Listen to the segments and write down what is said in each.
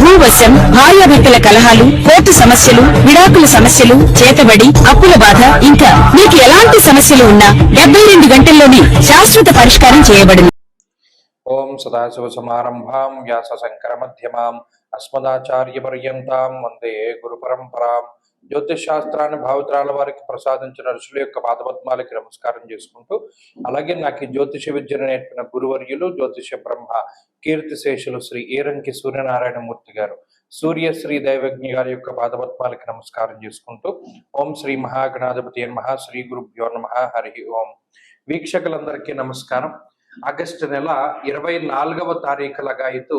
భూవశం భార్యాభర్తల కలహాలు కోర్టు సమస్యలు విడాకుల సమస్యలు చేతబడి అప్పుల బాధ ఇంకా మీకు ఎలాంటి సమస్యలు ఉన్నా డెబ్బై రెండు గంటల్లోనే శాశ్వత పరిష్కారం చేయబడింది ఓం సదాశివసమారంభాం వ్యాస శంకర మధ్యమాం. అస్మదాచార్యపర్యంతాం వందే గురు పరంపరాం జ్యోతిష్ శాస్త్రాన్ని భావితరాల వారికి ప్రసాదించిన ఋషుల యొక్క పాదపద్మాలకి నమస్కారం చేసుకుంటూ అలాగే నాకు జ్యోతిష విద్యను నేర్పిన గురువర్యులు జ్యోతిష బ్రహ్మ కీర్తిశేషులు శ్రీ ఏరంకి సూర్యనారాయణమూర్తి గారు సూర్యశ్రీ దైవజ్ఞ గారి యొక్క పాదపద్మాలకి నమస్కారం చేసుకుంటూ ఓం శ్రీ మహాగణాధిపతి మహా శ్రీ గురుభ్యో నమ హరి ఓం. వీక్షకులందరికీ నమస్కారం. ఆగస్టు నెల ఇరవై నాలుగవ తారీఖు లగాయతు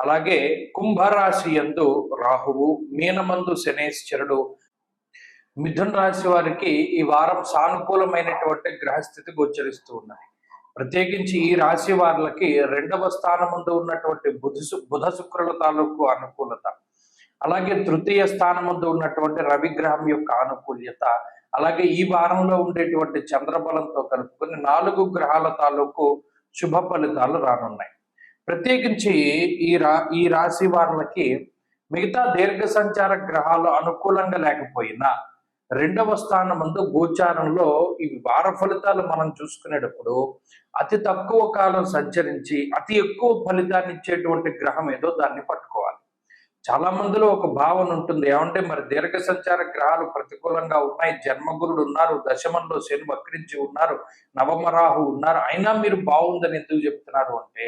అలాగే కుంభరాశి యందు రాహువు మీనమందు శనేశ్వరుడు. మిథున రాశి వారికి ఈ వారం సానుకూలమైనటువంటి గ్రహస్థితి గోచరిస్తూ ఉన్నాయి ప్రత్యేకించి ఈ రాశి వారికి రెండవ స్థానముందు ఉన్నటువంటి బుధ సు- బుధ శుక్రుల తాలూకు అనుకూలత. అలాగే తృతీయ స్థానముందు ఉన్నటువంటి రవిగ్రహం యొక్క ఆనుకూల్యత అలాగే ఈ వారంలో ఉండేటువంటి చంద్రబలంతో కలుపుకొని నాలుగు గ్రహాల తాలూకు శుభ ఫలితాలు రానున్నాయి. ప్రత్యేకించి ఈ రా ఈ రాశి వారులకి మిగతా దీర్ఘ సంచార గ్రహాలు అనుకూలంగా లేకపోయినా రెండవ స్థానమందు గోచారంలో ఈ వార ఫలితాలు మనం చూసుకునేటప్పుడు అతి తక్కువ కాలం సంచరించి అతి ఎక్కువ ఫలితాన్ని ఇచ్చేటువంటి గ్రహం ఏదో దాన్ని పట్టుకోవాలి చాలా మందిలో ఒక భావన ఉంటుంది. ఏమంటే మరి దీర్ఘ సంచార గ్రహాలు ప్రతికూలంగా ఉన్నాయి. జన్మగురుడు ఉన్నారు. దశమంలో శని వక్రించి ఉన్నారు. నవమరాహు ఉన్నారు. అయినా మీరు బాగుందని ఎందుకు చెప్తున్నారు అంటే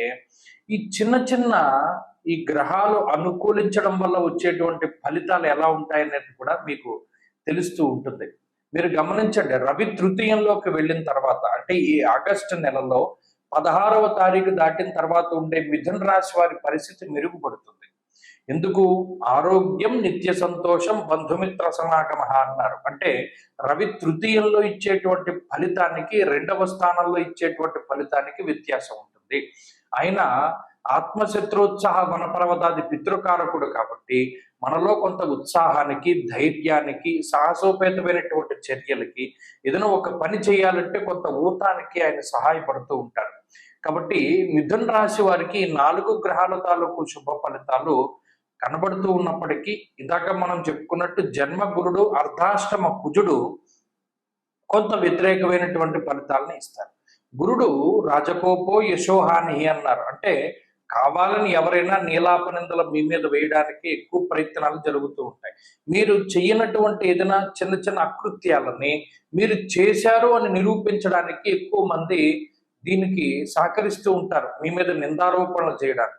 ఈ చిన్న చిన్న ఈ గ్రహాలు అనుకూలించడం వల్ల వచ్చేటువంటి ఫలితాలు ఎలా ఉంటాయనేది కూడా మీకు తెలుస్తూ ఉంటుంది. మీరు గమనించండి రవి తృతీయంలోకి వెళ్ళిన తర్వాత అంటే ఈ ఆగస్టు నెలలో పదహారవ తారీఖు దాటిన తర్వాత ఉండే మిథున రాశి వారి పరిస్థితి మెరుగుపడుతుంది. ఎందుకు? ఆరోగ్యం నిత్య సంతోషం బంధుమిత్ర సమాగమ అన్నారు. అంటే రవి తృతీయంలో ఇచ్చేటువంటి ఫలితానికి రెండవ స్థానంలో ఇచ్చేటువంటి ఫలితానికి వ్యత్యాసం ఉంటుంది. ఆయన ఆత్మశత్రోత్సాహ వనపర్వతాది పితృకారకుడు కాబట్టి మనలో కొంత ఉత్సాహానికి ధైర్యానికి సాహసోపేతమైనటువంటి చర్యలకి ఏదైనా ఒక పని చేయాలంటే కొంత ఊతానికి ఆయన సహాయపడుతూ ఉంటారు కాబట్టి మిథున్ రాశి వారికి నాలుగు గ్రహాల తాలూకు శుభ ఫలితాలు కనబడుతూ ఉన్నప్పటికీ ఇందాక మనం చెప్పుకున్నట్టు జన్మ గురుడు అర్ధాష్టమ కుజుడు కొంత వ్యతిరేకమైనటువంటి ఫలితాలను ఇస్తారు. గురుడు రాజకోపో యశోహాని అన్నారు. అంటే కావాలని ఎవరైనా నీలాపనిందల మీ మీద వేయడానికి ఎక్కువ ప్రయత్నాలు జరుగుతూ ఉంటాయి. మీరు చేయనటువంటి ఏదైనా చిన్న చిన్న అకృత్యాలని మీరు చేశారు అని నిరూపించడానికి ఎక్కువ మంది దీనికి సహకరిస్తూ ఉంటారు. మీ మీద నిందారోపణలు చేయడానికి.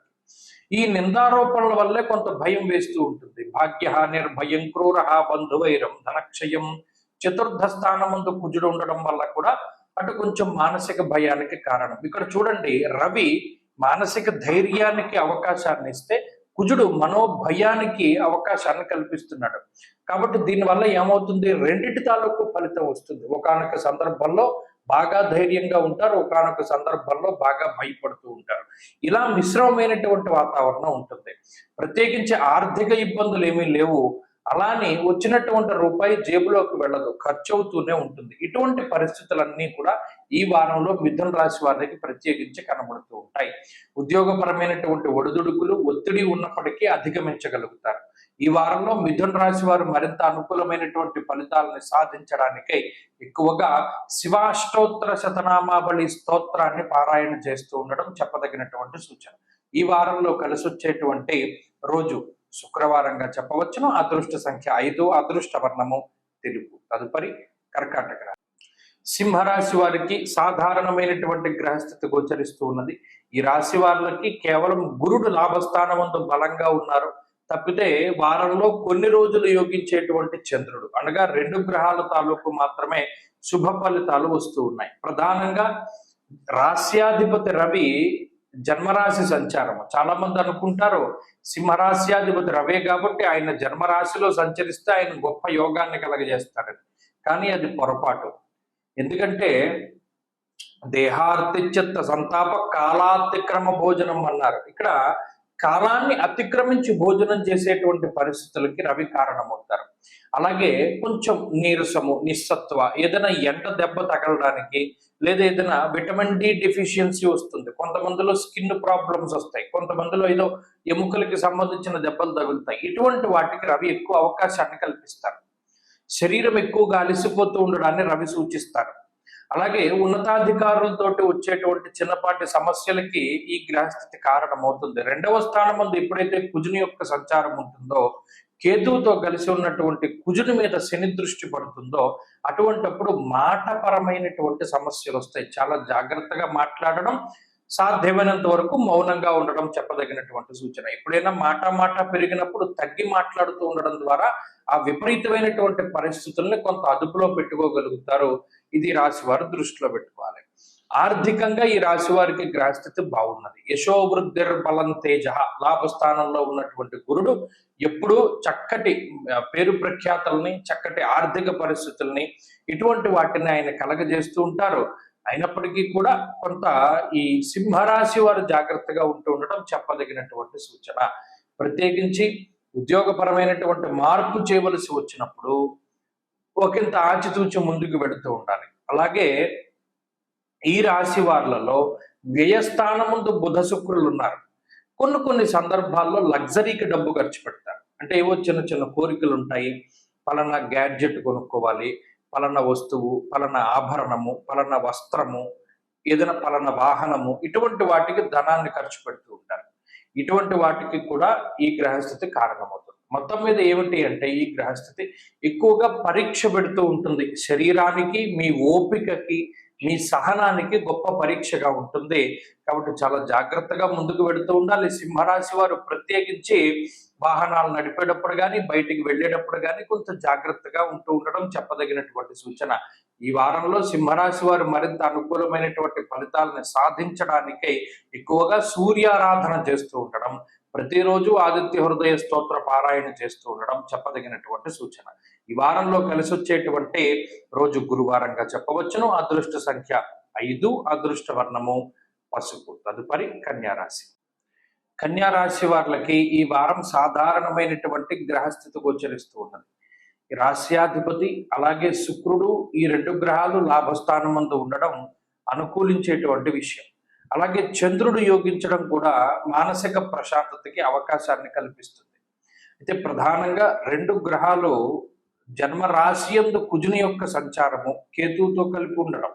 ఈ నిందారోపణల వల్లే కొంత భయం వేస్తూ ఉంటుంది. భాగ్య నిర్భయం క్రూర బంధువైరం ధనక్షయం చతుర్థ స్థానముందు కుజుడు ఉండడం వల్ల కూడా అటు కొంచెం మానసిక భయానికి కారణం. ఇక్కడ చూడండి రవి మానసిక ధైర్యానికి అవకాశాన్ని ఇస్తే కుజుడు మనోభయానికి అవకాశాన్ని కల్పిస్తున్నాడు. కాబట్టి దీనివల్ల ఏమవుతుంది? రెండిటి తాలూకు ఫలితం వస్తుంది. ఒకానొక సందర్భంలో బాగా ధైర్యంగా ఉంటారు. ఒకానొక సందర్భంలో బాగా భయపడుతూ ఉంటారు. ఇలా మిశ్రమమైనటువంటి వాతావరణం ఉంటుంది. ప్రత్యేకించి ఆర్థిక ఇబ్బందులు ఏమీ లేవు. అలానే వచ్చినటువంటి రూపాయి జేబులోకి వెళ్ళదు. ఖర్చు అవుతూనే ఉంటుంది. ఇటువంటి పరిస్థితులన్నీ కూడా ఈ వారంలో మిథున రాశి వారికి ప్రత్యేకించి కనబడుతూ ఉంటాయి. ఉద్యోగపరమైనటువంటి ఒడిదుడుకులు ఒత్తిడి ఉన్నప్పటికీ అధిగమించగలుగుతారు. ఈ వారంలో మిథున రాశి వారు మరింత అనుకూలమైనటువంటి ఫలితాలను సాధించడానికై ఎక్కువగా శివాష్టోత్తర శతనామావళి స్తోత్రాన్ని పారాయణ చేస్తూ ఉండడం చెప్పదగినటువంటి సూచన. ఈ వారంలో కలిసి వచ్చేటువంటి రోజు శుక్రవారంగా చెప్పవచ్చును. అదృష్ట సంఖ్య ఐదు అదృష్ట వర్ణము తెలుపు. తదుపరి కర్కాటక సింహరాశి వారికి సాధారణమైనటువంటి గ్రహస్థితి గోచరిస్తూ ఉన్నది. ఈ రాశి వారికి కేవలం గురుడు లాభస్థానమందు బలంగా ఉన్నారు. తప్పితే వారంలో కొన్ని రోజులు యోగించేటువంటి చంద్రుడు. అనగా రెండు గ్రహాల తాలూకు మాత్రమే శుభ ఫలితాలు వస్తూ ఉన్నాయి. ప్రధానంగా రాస్యాధిపతి రవి జన్మరాశి సంచారం చాలా మంది అనుకుంటారు సింహరాశ్యాధిపతి రవే కాబట్టి ఆయన జన్మరాశిలో సంచరిస్తే ఆయన గొప్ప యోగాన్ని కలగజేస్తాడని కానీ అది పొరపాటు. ఎందుకంటే దేహార్తిచిత్త సంతాప కాలాతిక్రమ భోజనం అన్నారు. ఇక్కడ కాలాన్ని అతిక్రమించి భోజనం చేసేటువంటి పరిస్థితులకి రవి కారణమవుతారు. అలాగే కొంచెం నీరసము నిస్సత్వ ఏదైనా ఎండ దెబ్బ తగలడానికి లేదా ఏదైనా విటమిన్ డి డెఫిషియన్సీ వస్తుంది. కొంతమందిలో స్కిన్ ప్రాబ్లమ్స్ వస్తాయి. కొంతమందిలో ఏదో ఎముకలకి సంబంధించిన దెబ్బలు తగులుతాయి. ఇటువంటి వాటికి రవి ఎక్కువ అవకాశాన్ని కల్పిస్తారు. శరీరం ఎక్కువగా అలసిపోతూ ఉండడాన్ని రవి సూచిస్తారు. అలాగే ఉన్నతాధికారులతోటి వచ్చేటువంటి చిన్నపాటి సమస్యలకి ఈ గ్రహస్థితి కారణమవుతుంది. రెండవ స్థానం ముందు ఎప్పుడైతే కుజుని యొక్క సంచారం ఉంటుందో కేతువుతో కలిసి ఉన్నటువంటి కుజుని మీద శని దృష్టి పడుతుందో అటువంటప్పుడు మాటపరమైనటువంటి సమస్యలు వస్తాయి. చాలా జాగ్రత్తగా మాట్లాడడం సాధ్యమైనంత వరకు మౌనంగా ఉండడం చెప్పదగినటువంటి సూచన. ఎప్పుడైనా మాట మాట పెరిగినప్పుడు తగ్గి మాట్లాడుతూ ఉండడం ద్వారా ఆ విపరీతమైనటువంటి పరిస్థితుల్ని కొంత అదుపులో పెట్టుకోగలుగుతారు. ఇది రాశివారు దృష్టిలో పెట్టుకోవాలి. ఆర్థికంగా ఈ రాశి వారికి గ్రహస్థితి బాగున్నది. యశోవృద్ధిర్ బలం తేజ లాభస్థానంలో ఉన్నటువంటి గురుడు ఎప్పుడూ చక్కటి పేరు ప్రఖ్యాతల్ని చక్కటి ఆర్థిక పరిస్థితుల్ని ఇటువంటి వాటిని ఆయన కలగజేస్తూ ఉంటారు. అయినప్పటికీ కూడా కొంత ఈ సింహరాశి వారు జాగ్రత్తగా ఉంటూ ఉండటం చెప్పదగినటువంటి సూచన. ప్రత్యేకించి ఉద్యోగపరమైనటువంటి మార్పు చేయవలసి వచ్చినప్పుడు ఒకంత ఆచితూచి ముందుకు వెళుతూ ఉండాలి. అలాగే ఈ రాశి వార్లలో వ్యయస్థానముందు బుధ శుక్రులు ఉన్నారు. కొన్ని కొన్ని సందర్భాల్లో లగ్జరీకి డబ్బు ఖర్చు పెడతారు. అంటే ఏవో చిన్న చిన్న కోరికలు ఉంటాయి. పలానా గ్యాడ్జెట్ కొనుక్కోవాలి పలానా వస్తువు పలానా ఆభరణము పలానా వస్త్రము ఏదైనా పలానా వాహనము ఇటువంటి వాటికి ధనాన్ని ఖర్చు పెడుతూ ఉంటారు. ఇటువంటి వాటికి కూడా ఈ గ్రహస్థితి కారణమవుతుంది. మొత్తం మీద ఏమిటి అంటే ఈ గ్రహస్థితి ఎక్కువగా పరీక్ష పెడుతూ ఉంటుంది. శరీరానికి మీ ఓపికకి మీ సహనానికి గొప్ప పరీక్షగా ఉంటుంది. కాబట్టి చాలా జాగ్రత్తగా ముందుకు వెళుతూ ఉండాలి. సింహరాశి వారు ప్రత్యేకించి వాహనాలు నడిపేటప్పుడు కానీ బయటికి వెళ్ళేటప్పుడు కానీ కొంత జాగ్రత్తగా ఉంటూ ఉండడం చెప్పదగినటువంటి సూచన. ఈ వారంలో సింహరాశి వారు మరింత అనుకూలమైనటువంటి ఫలితాలను సాధించడానికై ఎక్కువగా సూర్యారాధన చేస్తూ ఉండడం ప్రతిరోజు ఆదిత్య హృదయ స్తోత్ర పారాయణ చేస్తూ ఉండడం చెప్పదగినటువంటి సూచన. ఈ వారంలో కలిసి వచ్చేటువంటి రోజు గురువారంగా చెప్పవచ్చును. అదృష్ట సంఖ్య ఐదు అదృష్ట వర్ణము పసుపు తదుపరి కన్యారాశి. కన్యారాశి వాళ్ళకి ఈ వారం సాధారణమైనటువంటి గ్రహస్థితి గోచరిస్తూ ఉన్నది. రాశ్యాధిపతి అలాగే శుక్రుడు ఈ రెండు గ్రహాలు లాభస్థానం మందు ఉండడం అనుకూలించేటువంటి విషయం. అలాగే చంద్రుడు యోగించడం కూడా మానసిక ప్రశాంతతకి అవకాశాన్ని కల్పిస్తుంది. అయితే ప్రధానంగా రెండు గ్రహాలు జన్మరాశి రాశియందు కుజుని యొక్క సంచారము కేతువుతో కలిపి ఉండడం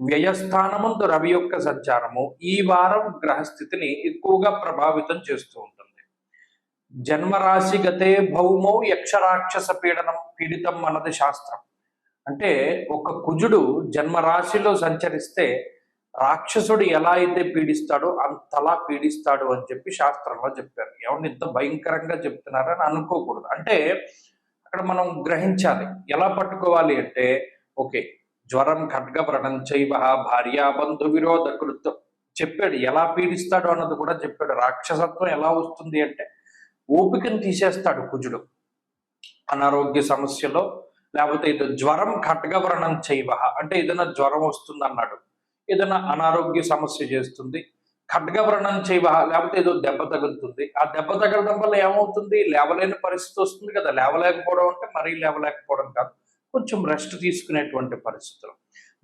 వ్యయస్థానమందు రవి యొక్క సంచారము ఈ వారం గ్రహస్థితిని ఎక్కువగా ప్రభావితం చేస్తూ ఉంటుంది. జన్మరాశి గతే భౌమో యక్షరాక్షస పీడనం పీడితం అన్నది శాస్త్రం. అంటే ఒక కుజుడు జన్మరాశిలో సంచరిస్తే రాక్షసుడు ఎలా అయితే పీడిస్తాడో అంతలా పీడిస్తాడు అని చెప్పి శాస్త్రంలో చెప్పారు. ఎవరిని ఇంత భయంకరంగా చెప్తున్నారని అనుకోకూడదు. అంటే అక్కడ మనం గ్రహించాలి. ఎలా పట్టుకోవాలి అంటే ఓకే జ్వరం ఖడ్గవ్రణం చైవ భార్యా బంధు విరోధ చెప్పాడు ఎలా పీడిస్తాడు అన్నది కూడా చెప్పాడు. రాక్షసత్వం ఎలా వస్తుంది అంటే ఓపికను తీసేస్తాడు కుజుడు. అనారోగ్య సమస్యలో లేకపోతే ఇది జ్వరం ఖడ్గవ్రణం చైవ అంటే ఏదైనా జ్వరం వస్తుంది అన్నాడు ఏదైనా అనారోగ్య సమస్య చేస్తుంది ఖడ్గవ్రణం చేయ లేకపోతే ఏదో దెబ్బ తగులుతుంది. ఆ దెబ్బ తగలడం వల్ల ఏమవుతుంది? లేవలేని పరిస్థితి వస్తుంది కదా. లేవలేకపోవడం అంటే మరీ లేవలేకపోవడం కాదు. కొంచెం రెస్ట్ తీసుకునేటువంటి పరిస్థితులు.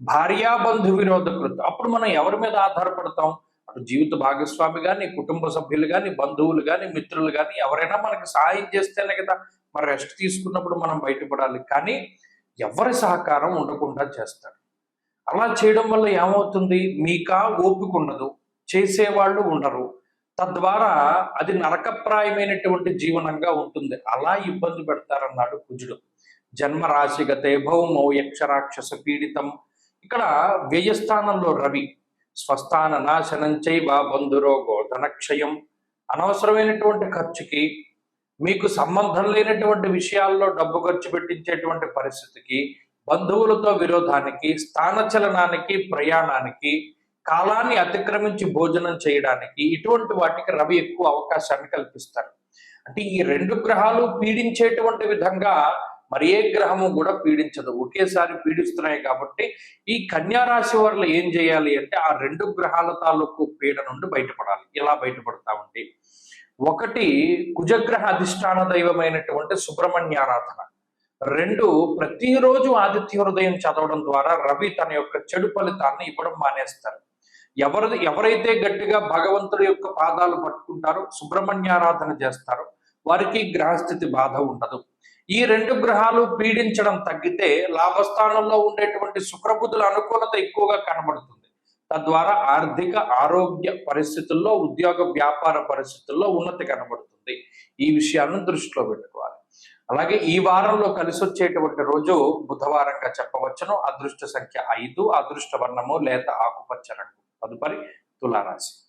భార్యాబంధు విరోధ కృత్యం అప్పుడు మనం ఎవరి మీద ఆధారపడతాం? అటు జీవిత భాగస్వామి కానీ కుటుంబ సభ్యులు కానీ బంధువులు కానీ మిత్రులు కానీ ఎవరైనా మనకి సహాయం చేస్తేనే కదా మరి రెస్ట్ తీసుకున్నప్పుడు మనం బయటపడాలి. కానీ ఎవరి సహకారం ఉండకుండా చేస్తాడు అలా చేయడం వల్ల ఏమవుతుంది? మీకా ఓపిక ఉండదు. చేసేవాళ్ళు ఉండరు. తద్వారా అది నరకప్రాయమైనటువంటి జీవనంగా ఉంటుంది. అలా ఇబ్బంది పెడతారన్నాడు కుజుడు. జన్మ రాశిగతే భౌమౌ యక్షరాక్షస పీడితం. ఇక్కడ వ్యయస్థానంలో రవి. స్వస్థాన నాశనం చైవ బంధురోగో ధనక్షయం అనవసరమైనటువంటి ఖర్చుకి మీకు సంబంధం లేనటువంటి విషయాల్లో డబ్బు ఖర్చు పెట్టించేటువంటి పరిస్థితికి బంధువులతో విరోధానికి స్థానచలనానికి ప్రయాణానికి కాలాన్ని అతిక్రమించి భోజనం చేయడానికి ఇటువంటి వాటికి రవి ఎక్కువ అవకాశాన్ని కల్పిస్తారు. అంటే ఈ రెండు గ్రహాలు పీడించేటువంటి విధంగా మరి ఏ గ్రహము కూడా పీడించదు. ఒకేసారి పీడిస్తున్నాయి కాబట్టి ఈ కన్యా రాశి వారు ఏం చేయాలి అంటే ఆ రెండు గ్రహాల తాలూకు పీడ నుండి బయటపడాలి. ఇలా బయటపడతా ఉంది ఒకటి కుజగ్రహ అధిష్టాన దైవమైనటువంటి సుబ్రహ్మణ్యారాధన రెండు ప్రతిరోజు ఆదిత్య హృదయం చదవడం ద్వారా రవి తన యొక్క చెడు ఫలితాన్ని ఇవ్వడం మానేస్తారు. ఎవరు ఎవరైతే గట్టిగా భగవంతుడి యొక్క పాదాలు పట్టుకుంటారో సుబ్రహ్మణ్యారాధన చేస్తారో. వారికి గ్రహస్థితి బాధ ఉండదు. ఈ రెండు గ్రహాలు పీడించడం తగ్గితే లాభస్థానంలో ఉండేటువంటి శుక్రబుద్ధుల అనుకూలత ఎక్కువగా కనబడుతుంది. తద్వారా ఆర్థిక ఆరోగ్య పరిస్థితుల్లో ఉద్యోగ వ్యాపార పరిస్థితుల్లో ఉన్నతి కనబడుతుంది. ఈ విషయాలను దృష్టిలో పెట్టుకోవాలి. అలాగే ఈ వారంలో కలిసి వచ్చేటువంటి రోజు బుధవారంగా చెప్పవచ్చును. అదృష్ట సంఖ్య ఐదు అదృష్ట వర్ణము లేత ఆకుపచ్చ రంగు. తదుపరి తులారాశి.